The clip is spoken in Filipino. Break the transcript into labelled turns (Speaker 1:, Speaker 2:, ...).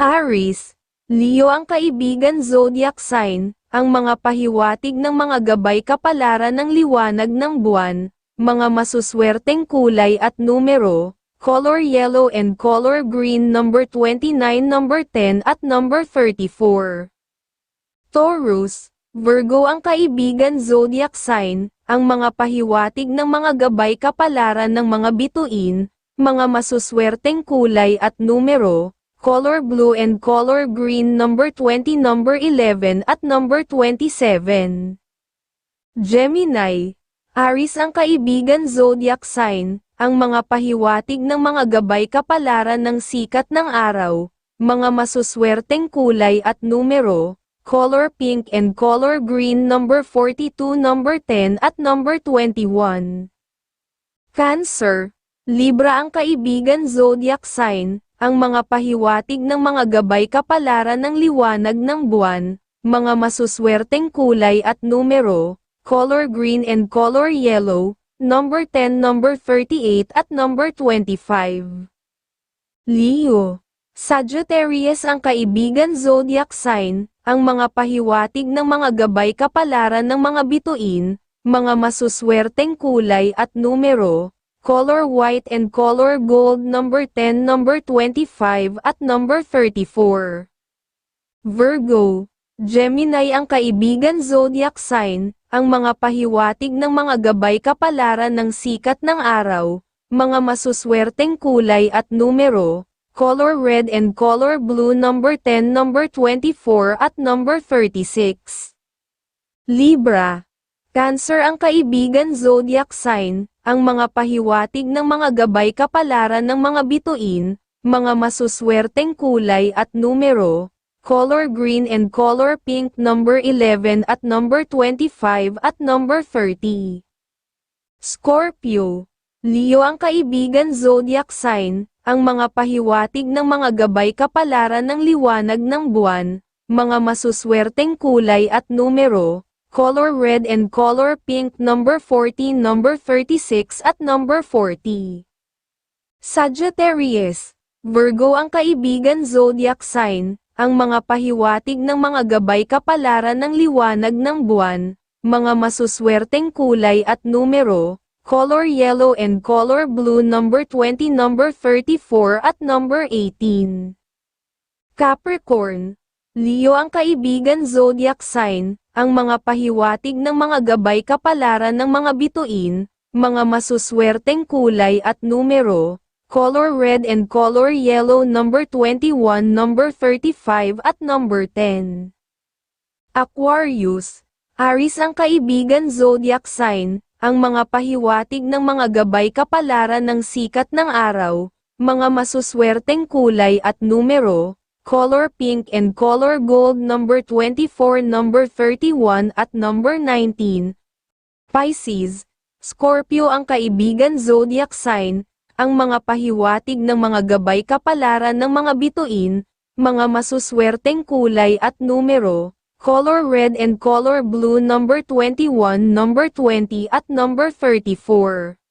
Speaker 1: Aries, Leo ang kaibigan zodiac sign, ang mga pahiwatig ng mga gabay kapalaran ng liwanag ng buwan, mga masuswerteng kulay at numero, color yellow and color green number 29, number 10 at number 34. Taurus, Virgo ang kaibigan zodiac sign, ang mga pahiwatig ng mga gabay kapalaran ng mga bituin, mga masuswerteng kulay at numero, color blue and color green number 20 number 11 at number 27. Gemini, Aries ang kaibigan zodiac sign, ang mga pahiwatig ng mga gabay kapalaran ng sikat ng araw, mga masuswerteng kulay at numero, color pink and color green number 42 number 10 at number 21. Cancer, Libra ang kaibigan zodiac sign, ang mga pahiwatig ng mga gabay kapalaran ng liwanag ng buwan, mga masuswerteng kulay at numero, color green and color yellow, number 10 number 38 at number 25. Leo, Sagittarius ang kaibigan zodiac sign, ang mga pahiwatig ng mga gabay kapalaran ng mga bituin, mga masuswerteng kulay at numero, color white and color gold number 10 number 25 at number 34. Virgo, Gemini ang kaibigan zodiac sign, ang mga pahiwatig ng mga gabay kapalaran ng sikat ng araw, mga masuswerteng kulay at numero, color red and color blue number 10 number 24 at number 36. Libra, Cancer ang kaibigan zodiac sign, ang mga pahiwatig ng mga gabay kapalaran ng mga bituin, mga masuswerteng kulay at numero, color green and color pink number 11 at number 25 at number 30. Scorpio, Leo ang kaibigan zodiac sign, ang mga pahiwatig ng mga gabay kapalaran ng liwanag ng buwan, mga masuswerteng kulay at numero, color red and color pink number 14 number 36 at number 40. Sagittarius, Virgo ang kaibigan zodiac sign, ang mga pahiwatig ng mga gabay kapalaran ng liwanag ng buwan, mga masuswerteng kulay at numero, color yellow and color blue number 20 number 34 at number 18. Capricorn, Leo ang kaibigan zodiac sign, ang mga pahiwatig ng mga gabay kapalaran ng mga bituin, mga masuswerteng kulay at numero, color red and color yellow number 21 number 35 at number 10. Aquarius, Aries ang kaibigan zodiac sign, ang mga pahiwatig ng mga gabay kapalaran ng sikat ng araw, mga masuswerteng kulay at numero, color pink and color gold number 24 number 31 at number 19. Pisces, Scorpio ang kaibigan zodiac sign, ang mga pahiwatig ng mga gabay kapalaran ng mga bituin, mga masuswerteng kulay at numero, color red and color blue number 21 number 20 at number 34.